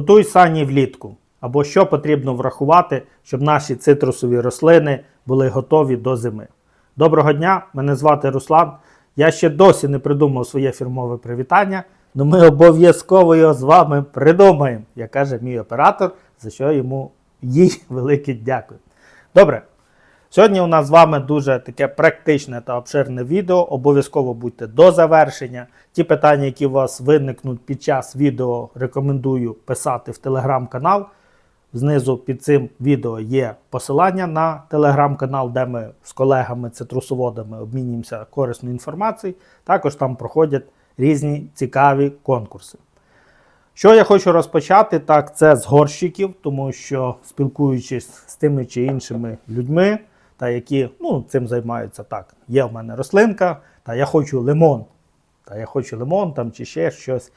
Готуй сані влітку. Або що потрібно врахувати, щоб наші цитрусові рослини були готові до зими. Доброго дня, мене звати Руслан. Я ще досі не придумав своє фірмове привітання, але ми обов'язково його з вами придумаємо, як каже мій оператор, за що йому їй велике дякую. Добре. Сьогодні у нас з вами дуже таке практичне та обширне відео. Обов'язково будьте до завершення. Ті питання, які у вас виникнуть під час відео, рекомендую писати в телеграм-канал. Знизу під цим відео є посилання на телеграм-канал, де ми з колегами-цитрусоводами обмінюємося корисною інформацією. Також там проходять різні цікаві конкурси. Що я хочу розпочати, так це з горщиків, тому що спілкуючись з тими чи іншими людьми, та які ну, цим займаються так. Є в мене рослинка, та я хочу лимон, та я хочу лимон там чи ще щось.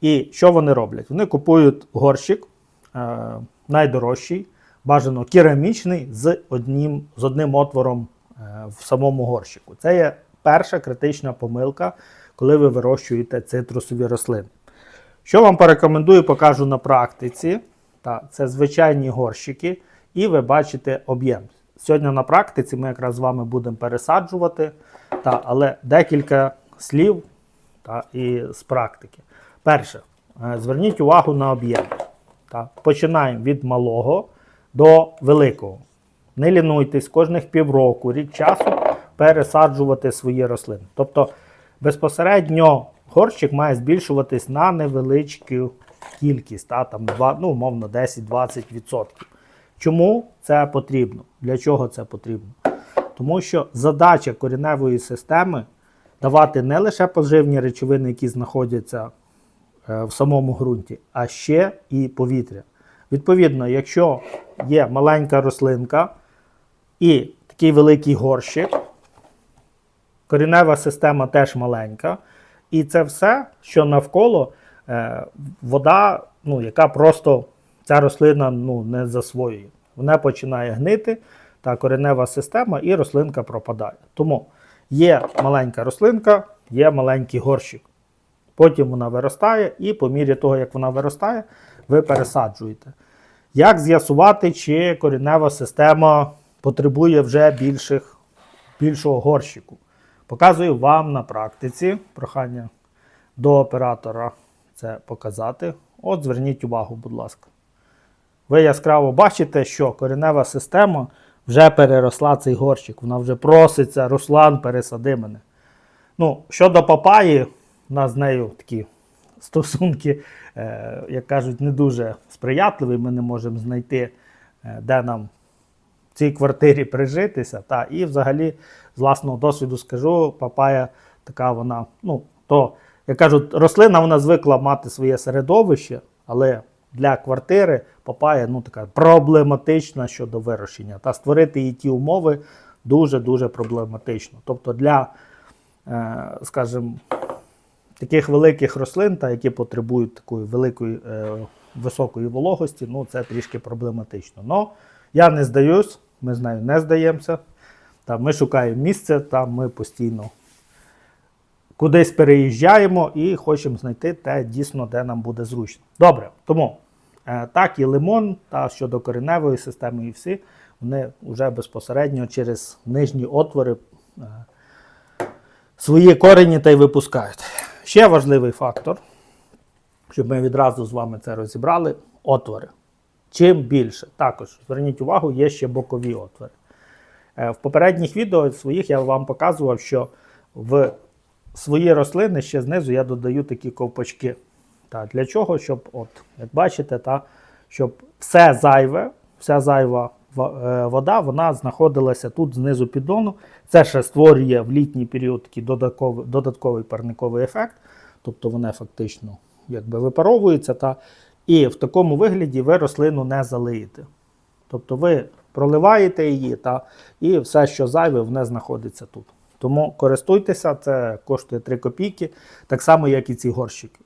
І що вони роблять? Вони купують горщик е, найдорожчий, бажано керамічний, з одним, з одним отвором е, в самому горщику. Це є перша критична помилка, коли ви вирощуєте цитрусові рослини. Що вам порекомендую, покажу на практиці. Та, це звичайні горщики, і ви бачите об'єм. Сьогодні на практиці ми якраз з вами будемо пересаджувати, та, але декілька слів та, і з практики. Перше, е, зверніть увагу на об'єм. Починаємо від малого до великого. Не лінуйтесь кожних півроку, рік часу пересаджувати свої рослини. Тобто безпосередньо горщик має збільшуватись на невеличку кількість, та, там, ну, умовно 10-20%. Чому це потрібно? Для чого це потрібно? Тому що задача кореневої системи давати не лише поживні речовини, які знаходяться е, в самому ґрунті, а ще і повітря. Відповідно, якщо є маленька рослинка і такий великий горщик, коренева система теж маленька, і це все, що навколо е, вода, ну, яка просто ця рослина ну, не засвоює. Вона починає гнити, та коренева система, і рослинка пропадає. Тому є маленька рослинка, є маленький горщик. Потім вона виростає, і по мірі того, як вона виростає, ви пересаджуєте. Як з'ясувати, чи коренева система потребує вже більших, більшого горщику? Показую вам на практиці прохання до оператора це показати. От зверніть увагу, будь ласка. Ви яскраво бачите, що коренева система вже переросла цей горщик. Вона вже проситься, Руслан, пересади мене. Ну, щодо папаї, у нас з нею такі стосунки, е, як кажуть, не дуже сприятливі. Ми не можемо знайти, е, де нам в цій квартирі прижитися. Та, і взагалі, з власного досвіду скажу, папая така вона, ну, то, як кажуть, рослина вона звикла мати своє середовище, але для квартири папая ну, така проблематична щодо вирощення. Та створити їй ті умови дуже-дуже проблематично. Тобто для, е, скажімо, таких великих рослин, та, які потребують такої великої е, високої вологості, ну це трішки проблематично. Но я не здаюсь, ми з нею не здаємося. Та, ми шукаємо місце, там ми постійно кудись переїжджаємо і хочемо знайти те дійсно, де нам буде зручно. Добре, тому так і лимон, та щодо кореневої системи, і всі, вони вже безпосередньо через нижні отвори е, свої корені та й випускають. Ще важливий фактор, щоб ми відразу з вами це розібрали: отвори. Чим більше, також зверніть увагу, є ще бокові отвори. Е, В попередніх відео своїх я вам показував, що в свої рослини ще знизу я додаю такі ковпачки. Та, для чого? Щоб, от, як бачите, та, щоб все зайве, вся зайва е, вода вона знаходилася тут знизу піддону. Це ще створює в літній період такий додатковий, додатковий парниковий ефект. Тобто вона фактично якби випаровується. Та, і в такому вигляді ви рослину не залиєте. Тобто ви проливаєте її, та, і все, що зайве, воно знаходиться тут. Тому користуйтеся, це коштує 3 копійки, так само, як і ці горщики.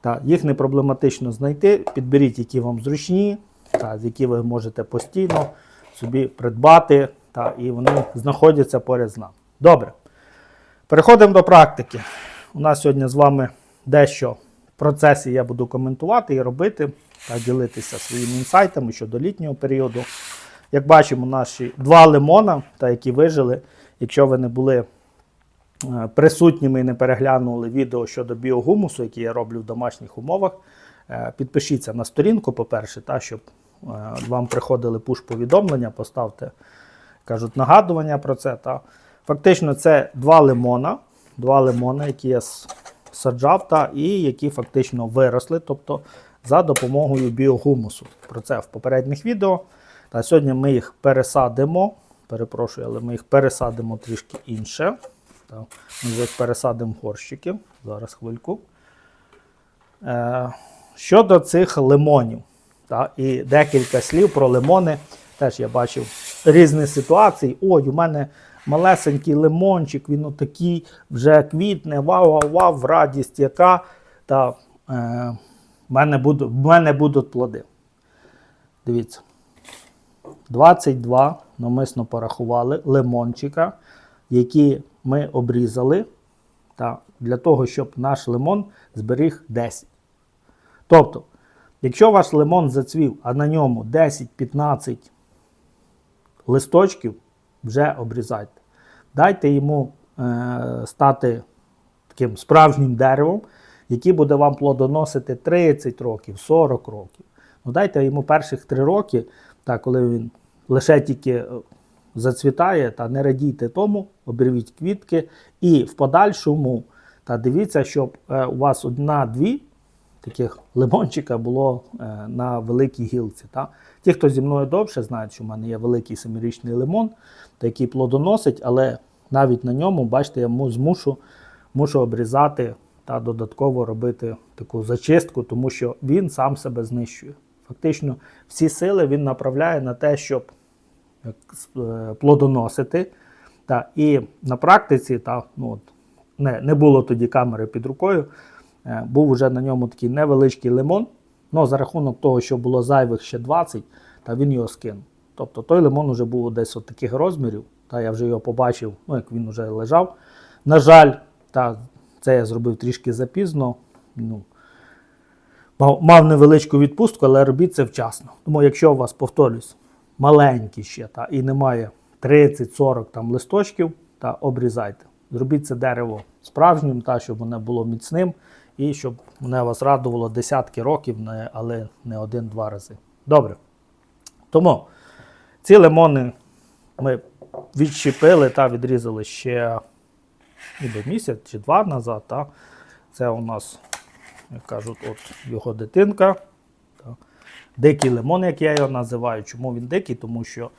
Та, їх не проблематично знайти. Підберіть, які вам зручні, та, які ви можете постійно собі придбати, та, і вони знаходяться поряд з нами. Добре. Переходимо до практики. У нас сьогодні з вами дещо процесі я буду коментувати і робити та ділитися своїми інсайтами щодо літнього періоду. Як бачимо, наші два лимона, та які вижили, якщо ви не були присутніми і не переглянули відео щодо біогумусу, який я роблю в домашніх умовах, е, підпишіться на сторінку, по-перше, та, щоб е, вам приходили пуш-повідомлення, поставте кажуть, нагадування про це. Та. Фактично, це два лимона, два лимона, які я саджав, та, і які фактично виросли, тобто за допомогою біогумусу. Про це в попередніх відео. Та сьогодні ми їх пересадимо. Перепрошую, але ми їх пересадимо трішки інше. Та, ми їх пересадимо горщики. Зараз хвильку. Е, щодо цих лимонів, та, і декілька слів про лимони. Теж я бачив різні ситуації. Ой, у мене малесенький лимончик, він отакий вже квітне, вау, вау, вау, радість яка. Та е, в, мене будуть, в мене будуть плоди. Дивіться. 22 намисно порахували лимончика, які ми обрізали та, для того, щоб наш лимон зберіг 10. Тобто, якщо ваш лимон зацвів, а на ньому 10-15 листочків, вже обрізайте. Дайте йому е, стати таким справжнім деревом, який буде вам плодоносити 30 років, 40 років. Ну, дайте йому перших 3 роки, та, коли він лише тільки е, зацвітає, та не радійте тому, обірвіть квітки і в подальшому та дивіться, щоб е, у вас одна-дві таких лимончика було е, на великій гілці. Та? Ті, хто зі мною довше, знають, що в мене є великий семирічний лимон, який плодоносить, але навіть на ньому, бачите, я змушу мушу обрізати та додатково робити таку зачистку, тому що він сам себе знищує. Фактично, всі сили він направляє на те, щоб плодоносити. Та, і на практиці, та, ну, от, не, не було тоді камери під рукою, е, був вже на ньому такий невеличкий лимон. Ну, за рахунок того, що було зайвих ще 20, та він його скинув. Тобто той лимон вже був десь от таких розмірів, та я вже його побачив, ну, як він вже лежав. На жаль, та, це я зробив трішки запізно. Ну, мав невеличку відпустку, але робіть це вчасно. Тому якщо у вас, повторюсь, маленькі ще та, і немає 30-40 там листочків, та обрізайте. Зробіть це дерево справжнім, та, щоб воно було міцним і щоб воно вас радувало десятки років, але не один-два рази. Добре. Тому ці лимони ми відщепили та відрізали ще ніби місяць чи два назад. Та. Це у нас, як кажуть, от його дитинка. Дикий лимон, як я його називаю. Чому він дикий? Тому що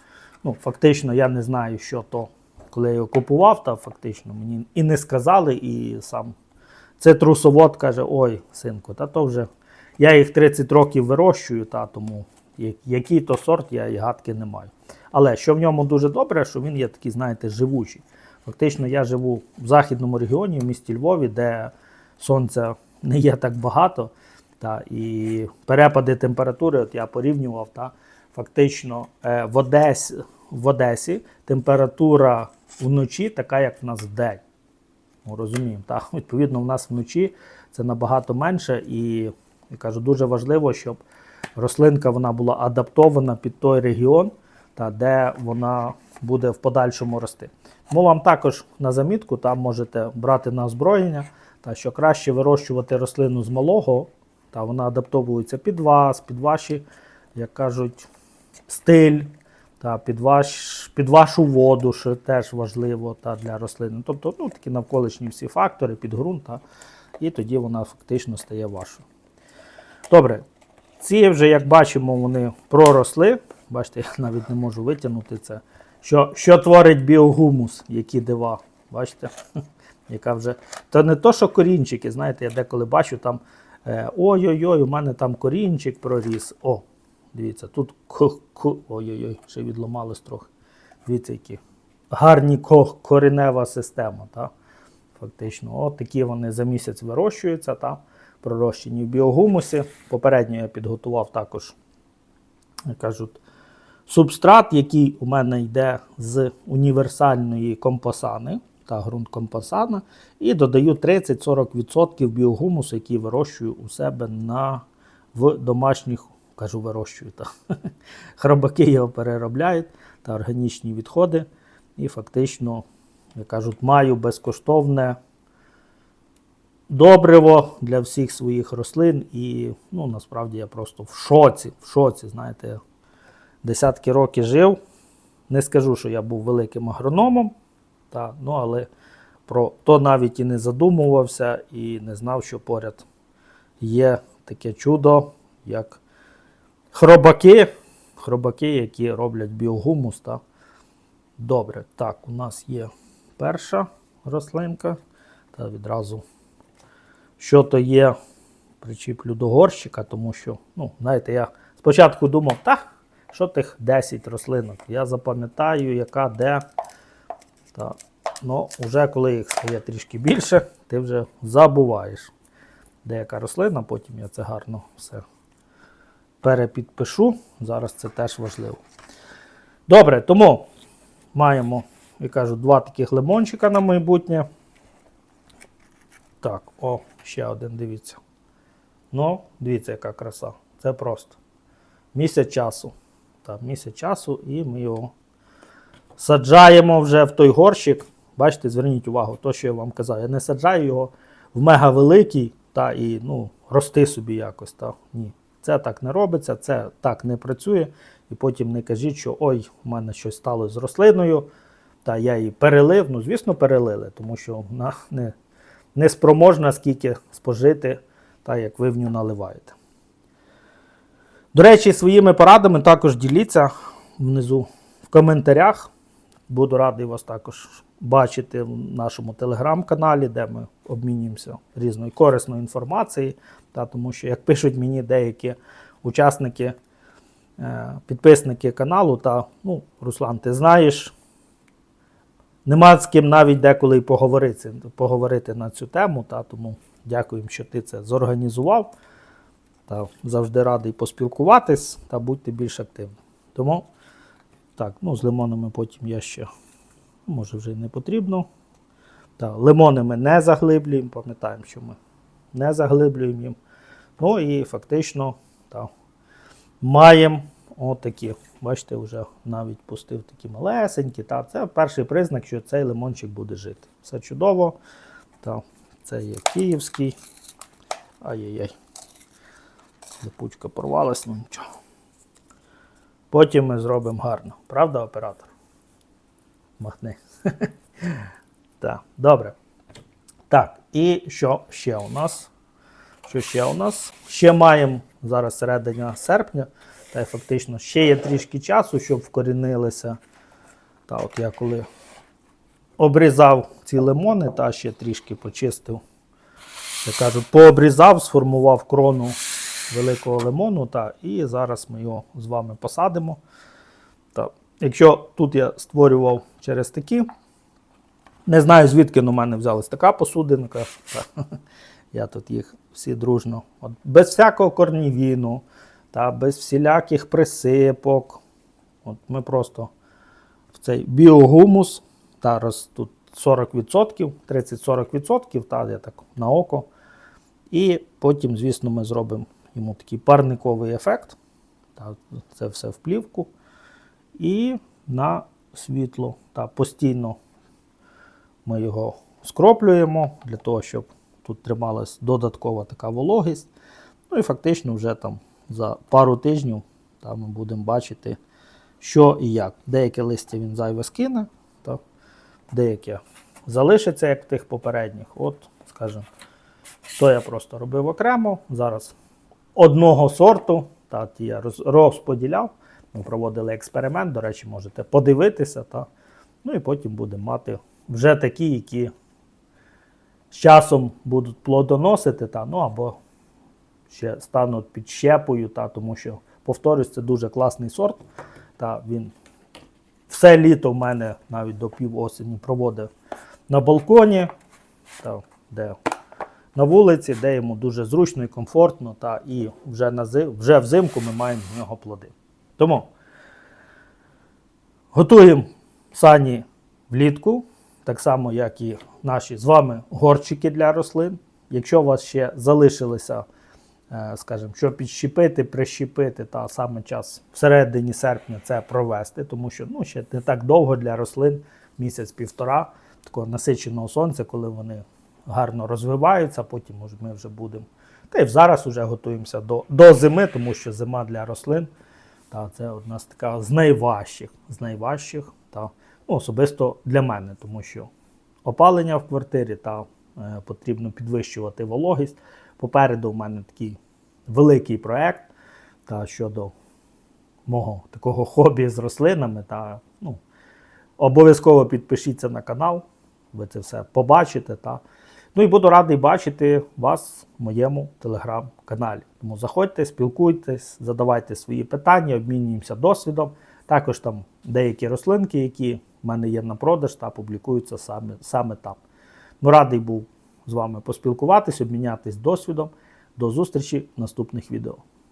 ну, фактично я не знаю, що то, коли я його купував, та фактично мені і не сказали, і сам цитрусовод каже: ой, синку, та то вже я їх 30 років вирощую, та тому який то сорт, я і гадки не маю. Але що в ньому дуже добре, що він є такий, знаєте, живучий. Фактично, я живу в західному регіоні, в місті Львові, де сонця не є так багато. Та, і перепади температури, от я порівнював, та, фактично е, в, Одесі, в Одесі температура вночі така, як в нас вдень. Ну, розуміємо, так? Відповідно, в нас вночі це набагато менше, і я кажу, дуже важливо, щоб рослинка вона була адаптована під той регіон, та, де вона буде в подальшому рости. Тому вам також на замітку там можете брати на озброєння, та, що краще вирощувати рослину з малого, та вона адаптовується під вас, під ваші, як кажуть, стиль, та під, ваш, під вашу воду, що теж важливо та, для рослини. Тобто ну, такі навколишні всі фактори під ґрунт, та, і тоді вона фактично стає вашою. Добре, ці вже, як бачимо, вони проросли. Бачите, я навіть не можу витягнути це. Що, що творить біогумус, які дива. Бачите? Яка вже. Та не то, що корінчики, знаєте, я деколи бачу там. Е, Ой-ой-ой, у мене там корінчик проріс. О, дивіться, тут ой-ой-ой, ще відломалось трохи. Дивіться, які гарні коренева система. Та? Фактично, от такі вони за місяць вирощуються, та? пророщені в біогумусі. Попередньо я підготував також, кажуть, субстрат, який у мене йде з універсальної компосани. Та ґрунт компасана і додаю 30-40% біогумусу, який вирощую у себе на, в домашніх, кажу, вирощую. Та. Хробаки його переробляють та органічні відходи. І фактично, як кажуть, маю безкоштовне добриво для всіх своїх рослин. І ну, насправді я просто в шоці, в шоці, знаєте, десятки років жив. Не скажу, що я був великим агрономом, та, ну, але про то навіть і не задумувався, і не знав, що поряд є таке чудо, як хробаки, хробаки, які роблять біогумус. Та. Добре, так, у нас є перша рослинка. Та відразу, що то є, причіплю до горщика, тому що, ну, знаєте, я спочатку думав, та, що тих 10 рослинок. Я запам'ятаю, яка де. Та, ну, вже коли їх стає трішки більше, ти вже забуваєш, де яка рослина, потім я це гарно все перепідпишу. Зараз це теж важливо. Добре, тому маємо, я кажу, два таких лимончика на майбутнє. Так, о, ще один, дивіться. Ну, дивіться, яка краса. Це просто місяць часу. Так, місяць часу, і ми його саджаємо вже в той горщик. Бачите, зверніть увагу, то, що я вам казав. Я не саджаю його в мегавеликий та і ну, рости собі якось. Та. Ні. Це так не робиться, це так не працює. І потім не кажіть, що ой, у мене щось сталося з рослиною, та я її перелив. Ну, звісно, перелили, тому що вона не, не спроможна скільки спожити, та як ви в нього наливаєте. До речі, своїми порадами також діліться внизу в коментарях. Буду радий вас також бачити в нашому телеграм-каналі, де ми обмінюємося різною корисною інформацією. Та, тому що, як пишуть мені деякі учасники, е, підписники каналу, та ну, Руслан, ти знаєш, нема з ким навіть деколи й поговорити, поговорити на цю тему. Та, тому дякуємо, що ти це зорганізував. Та завжди радий поспілкуватись та будьте більш активним. Тому так, ну з лимонами потім я ще, може вже й не потрібно. Та, лимони ми не заглиблюємо, пам'ятаємо, що ми не заглиблюємо їм. Ну і фактично та, маємо отакі. Бачите, вже навіть пустив такі малесенькі. Та, це перший признак, що цей лимончик буде жити. Все чудово. Та, це є київський. Ай-яй-яй. Липучка порвалась, ну нічого. Потім ми зробимо гарно. Правда, оператор? Махни. так, добре. Так, і що ще у нас? Що ще у нас? Ще маємо зараз середина серпня, та й фактично ще є трішки часу, щоб вкорінилися. Та от я коли обрізав ці лимони, та ще трішки почистив, я кажу, пообрізав, сформував крону великого лимону, та, і зараз ми його з вами посадимо. Та, якщо тут я створював через такі, не знаю, звідки у мене взялась така посудинка. Та, я тут їх всі дружно. От, без всякого корнівіну, та, без всіляких присипок. От Ми просто в цей біогумус, та, роз, тут 40%, 30-40%, та, я так на око. І потім, звісно, ми зробимо йому такий парниковий ефект. Це все в плівку. І на світло. Так, постійно ми його скроплюємо для того, щоб тут трималась додаткова така вологість. Ну і фактично вже там за пару тижнів там ми будемо бачити, що і як. Деяке листя він зайве скине, так, деяке залишиться, як в тих попередніх. От, скажімо, то я просто робив окремо. Зараз одного сорту. Та, ті я розподіляв. Ми проводили експеримент, до речі, можете подивитися. Та, ну і потім будемо мати вже такі, які з часом будуть плодоносити, та, ну або ще стануть під щепою, та, тому що, повторюсь, це дуже класний сорт. Та, він все літо в мене навіть до півосені проводив на балконі, та, де на вулиці, де йому дуже зручно і комфортно, та і вже, на, вже взимку ми маємо з нього плоди. Тому готуємо сані влітку. так само, як і наші з вами горчики для рослин. Якщо у вас ще залишилися, е, скажімо, що підщепити, прищепити, та саме час всередині серпня це провести, тому що ну, ще не так довго для рослин, місяць-півтора, такого насиченого сонця, коли вони гарно розвиваються, потім ми вже будемо. Та й зараз вже готуємося до, до зими, тому що зима для рослин та це одна з така з найважчих, з найважчих, та ну, особисто для мене, тому що опалення в квартирі та е, потрібно підвищувати вологість. Попереду в мене такий великий проект та щодо мого такого хобі з рослинами. Та, ну, обов'язково підпишіться на канал, ви це все побачите. Та. Ну і буду радий бачити вас в моєму телеграм-каналі. Тому заходьте, спілкуйтесь, задавайте свої питання, обмінюємося досвідом. Також там деякі рослинки, які в мене є на продаж, та публікуються саме, саме там. Ну, радий був з вами поспілкуватись, обмінятись досвідом. До зустрічі в наступних відео.